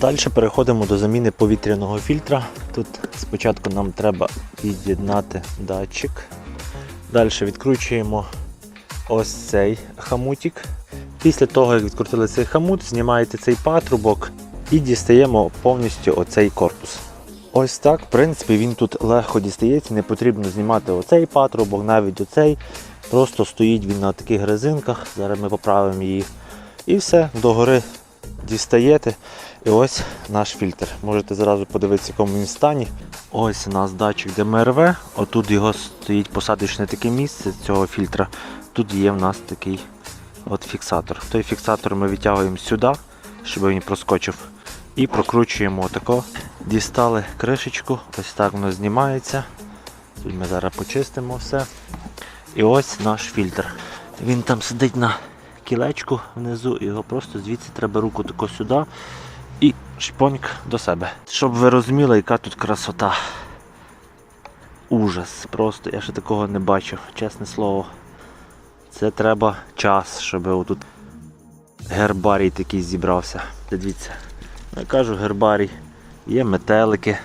Далі переходимо до заміни повітряного фільтра. Тут спочатку нам треба від'єднати датчик. Далі відкручуємо ось цей хамутик. Після того, як відкрутили цей хамут, знімаєте цей патрубок і дістаємо повністю оцей корпус. Ось так, в принципі, він тут легко дістається, не потрібно знімати оцей патрубок, навіть оцей. Просто стоїть він на таких резинках. Зараз ми поправимо її. І все, догори дістаєте. І ось наш фільтр. Можете зразу подивитися, в якому він стані. Ось у нас датчик ДМРВ. Отут його стоїть посадочне таке місце цього фільтра. Тут є в нас такий от фіксатор. Той фіксатор ми відтягуємо сюди, щоб він проскочив. І прокручуємо отако. Дістали кришечку, ось так воно знімається. Тут ми зараз почистимо все. І ось наш фільтр. Він там сидить на кілечку внизу, і його просто звідси треба руку тако сюди і шпоньк до себе. Щоб ви розуміли, яка тут красота. Ужас. Просто я ще такого не бачив, чесне слово. Це треба час, щоб отут гербарій такий зібрався. Дивіться. Я кажу гербарій. Є метелики,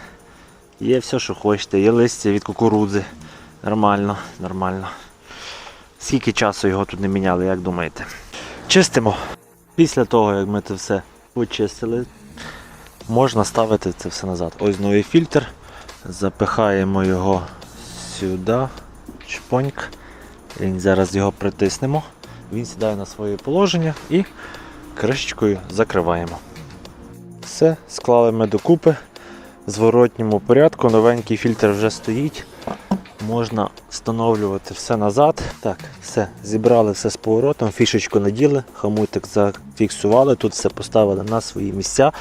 є все, що хочете, є листя від кукурудзи. Нормально, нормально. Скільки часу його тут не міняли, як думаєте? Чистимо. Після того, як ми це все почистили, можна ставити це все назад. Ось новий фільтр. Запихаємо його сюди. Чпоньк. І зараз його притиснемо. Він сідає на своє положення і кришечкою закриваємо. Все, склали ми докупи. В зворотньому порядку. Новенький фільтр вже стоїть. Можна встановлювати все назад. Так, все, зібрали все з поворотом, фішечку наділи, хамутик зафіксували, тут все поставили на свої місця.